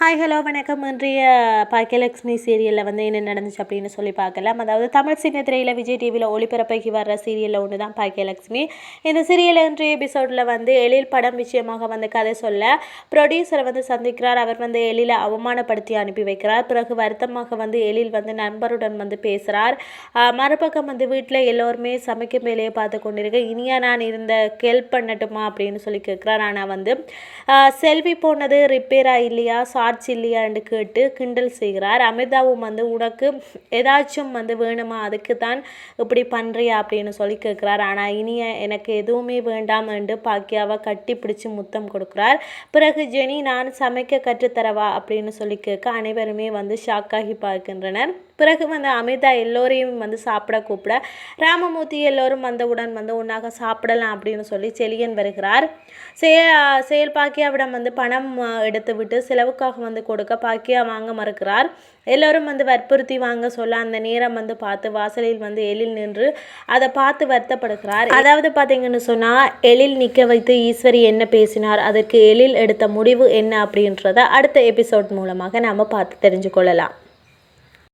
Hi hello வணக்கம். இன்றைய பாக்கியலக்ஷ்மி சீரியலில் வந்து என்ன நடந்துச்சு அப்படின்னு சொல்லி பார்க்கலாம். அதாவது தமிழ் சின்னத்திரையில் விஜய் டிவியில் ஒளிபரப்பாகி வர்ற சீரியலில் ஒன்று தான் பாக்கியலக்ஷ்மி. இந்த சீரியல் இன்றைய எபிசோடில் வந்து எழில் படம் விஷயமாக வந்து கதை சொல்ல ப்ரொடியூசரை வந்து சந்திக்கிறார். அவர் வந்து எழிலை அவமானப்படுத்தி அனுப்பி வைக்கிறார். பிறகு வருத்தமாக வந்து எழில் வந்து நண்பருடன் வந்து பேசுகிறார் மறுபக்கம் வந்து வீட்டில் எல்லோருமே சமைக்கும் வேலையை பார்த்து கொண்டிருக்க இனியா நான் இருந்த ஹெல்ப் பண்ணட்டுமா அப்படின்னு சொல்லி கேட்குறார். ஆனால் வந்து செல்வி போனது ரிப்பேராக இல்லையா? சார்ஜ் இல்லையான்னு கேட்டு கிண்டல் செய்கிறார். அமிர்தாவும் வந்து உனக்கு ஏதாச்சும் வந்து வேணுமா? அதுக்கு தான் இப்படி பண்ணுறியா அப்படின்னு சொல்லி கேட்குறார். ஆனால் இனிய எனக்கு எதுவுமே வேண்டாம் என்று பாக்கியாவை கட்டி பிடிச்சி முத்தம் கொடுக்குறார். பிறகு ஜெனி நான் சமைக்க கற்றுத்தரவா? அப்படின்னு சொல்லி கேட்க அனைவருமே வந்து ஷாக்காகி பார்க்கின்றனர். பிறகு வந்து அமிர்தா எல்லோரையும் வந்து சாப்பிட கூப்பிட ராமமூர்த்தி எல்லோரும் வந்தவுடன் வந்து ஒன்றாக சாப்பிடலாம் அப்படின்னு சொல்லி செலியன் வருகிறார். செய செயல் பாக்கியாவிடம் வந்து பணம் எடுத்து விட்டு செலவுக்காக வந்து கொடுக்க பாக்கியா வாங்க மறுக்கிறார். எல்லோரும் வந்து வற்புறுத்தி வாங்க சொல்ல அந்த நேரம் வந்து பார்த்து வாசலில் வந்து எழில் நின்று அதை பார்த்து வருத்தப்படுகிறார். அதாவது பார்த்தீங்கன்னு சொன்னால் எழில் நிற்க வைத்து ஈஸ்வரி என்ன பேசினார் அதற்கு எழில் எடுத்த முடிவு என்ன அப்படின்றத அடுத்த எபிசோட் மூலமாக நாம் பார்த்து தெரிஞ்சு கொள்ளலாம்.